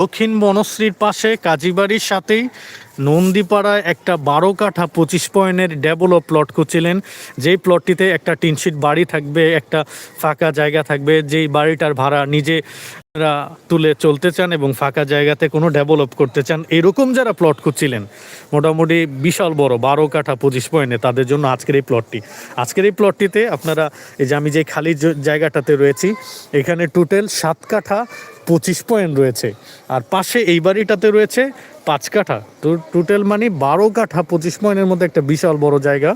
দক্ষিণ বনশ্রীর পাশে কাজীবাড়ির সাথেই নন্দীপাড়ায় একটা বারো কাঠা পঁচিশ পয়েন্টের ডেভেলপ প্লট করছিলেন যেই প্লটটিতে একটা টিনশিট বাড়ি থাকবে, একটা ফাঁকা জায়গা থাকবে, যেই বাড়িটার ভাড়া নিজে তুলে চলতে চান এবং ফাঁকা জায়গাতে কোনো ডেভেলপ করতে চান, এরকম যারা প্লট করছিলেন মোটামুটি বিশাল বড়, বারো কাঠা পঁচিশ পয়েন্টে তাদের জন্য আজকের এই প্লটটি। আজকের এই প্লটটিতে আপনারা, এই যে আমি যে খালি জায়গাটাতে রয়েছি, এখানে টোটাল সাত কাঠা পঁচিশ পয়েন্ট রয়েছে। আর পাশে এই বাড়িটাতে রয়েছে পাঁচ কাঠা। টোটাল মানে বারো কাঠা, পঁচিশ পয়েন্টের মধ্যে একটা বিশাল বড় জায়গা।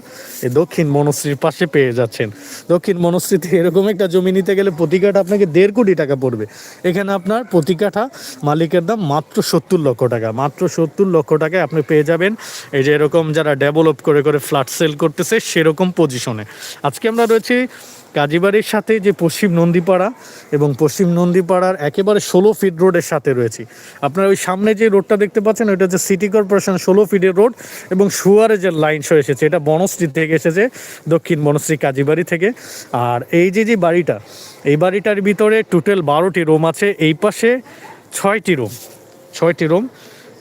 এই দক্ষিণ মনশ্রীর পাশে পেয়ে যাচ্ছেন। দক্ষিণ মনশ্রীতে এরকম একটা জমি নিতে গেলে প্রতি কাঠা আপনাকে দেড় কোটি টাকা পড়বে। এখানে আপনার প্রতি কাঠা মালিকের দাম মাত্র সত্তর লক্ষ টাকা। মাত্র সত্তর লক্ষ টাকায় আপনি পেয়ে যাবেন। এই যে এরকম যারা ডেভেলপ করে করে ফ্ল্যাট সেল করতেছে, সেরকম পজিশনে আজকে আমরা রয়েছি কাজীবাড়ির সাথে যে পশ্চিম নন্দীপাড়া এবং পশ্চিম নন্দীপাড়ার একেবারে ষোলো ফিট রোডের সাথে রয়েছি। আপনার ওই সামনে যে রোডটা দেখতে পাচ্ছেন, ওইটা হচ্ছে সিটি কর্পোরেশন ষোলো ফিটের রোড এবং সুয়ারে যে লাইন সহ এসেছে। এটা বনশ্রী থেকে এসেছে, দক্ষিণ বনশ্রী কাজীবাড়ি থেকে। আর এই যে যে বাড়িটা, এই বাড়িটার ভিতরে টোটাল বারোটি রুম আছে। এই পাশে ছয়টি রুম ছয়টি রুম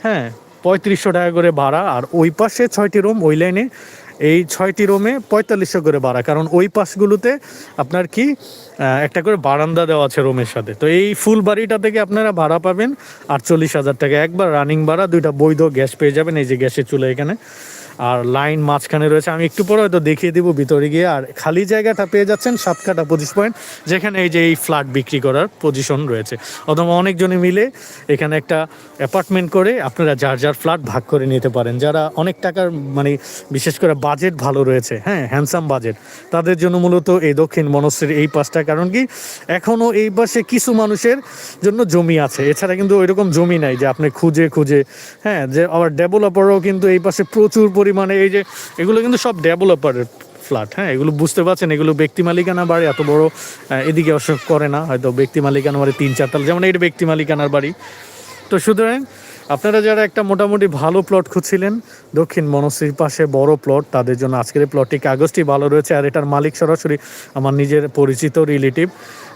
হ্যাঁ পঁয়ত্রিশশো টাকা করে ভাড়া। আর ওই পাশে ছয়টি রুম ওই লাইনে এই ছয়টি রুমে পঁয়তাল্লিশশো করে বাড়া কারণ ওই পাশগুলোতে আপনার কি একটা করে বারান্দা দেওয়া আছে রুমের সাথে। তো এই ফুল বাড়িটা থেকে আপনারা ভাড়া পাবেন আটচল্লিশ হাজার টাকা। একবার রানিং ভাড়া, দুইটা বৈধ গ্যাস পেয়ে যাবেন। এই যে গ্যাসের চুলা এখানে। আর লাইন মাঝখানে রয়েছে। আমি একটু পরে হয়তো দেখিয়ে দিব ভিতরে গিয়ে। আর খালি জায়গাটা পেয়ে যাচ্ছেন সাত কাটা পঁচিশ পয়েন্ট, যেখানে এই যে এই ফ্ল্যাট বিক্রি করার পজিশন রয়েছে। অথবা অনেকজনে মিলে এখানে একটা অ্যাপার্টমেন্ট করে আপনারা যার যার ফ্ল্যাট ভাগ করে নিতে পারেন। যারা অনেক টাকার মানে বিশেষ করে বাজেট ভালো রয়েছে হ্যাঁ হ্যান্ডসাম বাজেট তাদের জন্য মূলত এই দক্ষিণ মনশ্রীর এই পাশটা। কারণ কি এখনও এই পাশে কিছু মানুষের জন্য জমি আছে। এছাড়া কিন্তু ওইরকম জমি নাই যে আপনি খুঁজে খুঁজে হ্যাঁ যে আবার ডেভেলপারও কিন্তু এই পাশে প্রচুর পরিমাণে এই যে, এগুলো কিন্তু সব ডেভেলপারের ফ্ল্যাট হ্যাঁ? এগুলো বুঝতে পারছেন, এগুলো ব্যক্তি মালিকানা বাড়ি, এত বড় এদিকে অসুখ করে না, হয়তো ব্যক্তি মালিকানা বাড়ি তিন চারতলা যেমন এটা ব্যক্তি মালিকানার বাড়ি। তো সুতরাং আপনারা যারা একটা মোটামুটি ভালো প্লট খুঁজছিলেন, দক্ষিণ মনশ্রীর পাশে বড় প্লট তাদের জন্য আজকের প্লটটি কাগজটি ভালো রয়েছে, আর এটার মালিক সরাসরি আমার নিজের পরিচিত রিলেটিভ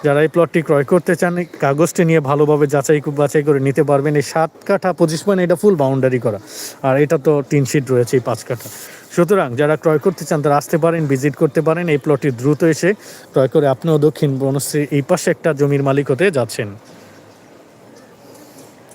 যারা এই প্লটটি ক্রয় করতে চান কাগজটি নিয়ে ভালোভাবে যাচাই বাছাই করে নিতে পারবেন। এই সাত কাঠা পঁচিশ পয়েন্ট এটা ফুল বাউন্ডারি করা। আর এটা তো তিন সিট রয়েছে এই পাঁচ কাঠা। সুতরাং যারা ক্রয় করতে চান, তারা আসতে পারেন ভিজিট করতে পারেন। এই প্লটটি দ্রুত এসে ক্রয় করে আপনিও দক্ষিণ বনশ্রী এই পাশে একটা জমির মালিক হতে যাচ্ছেন।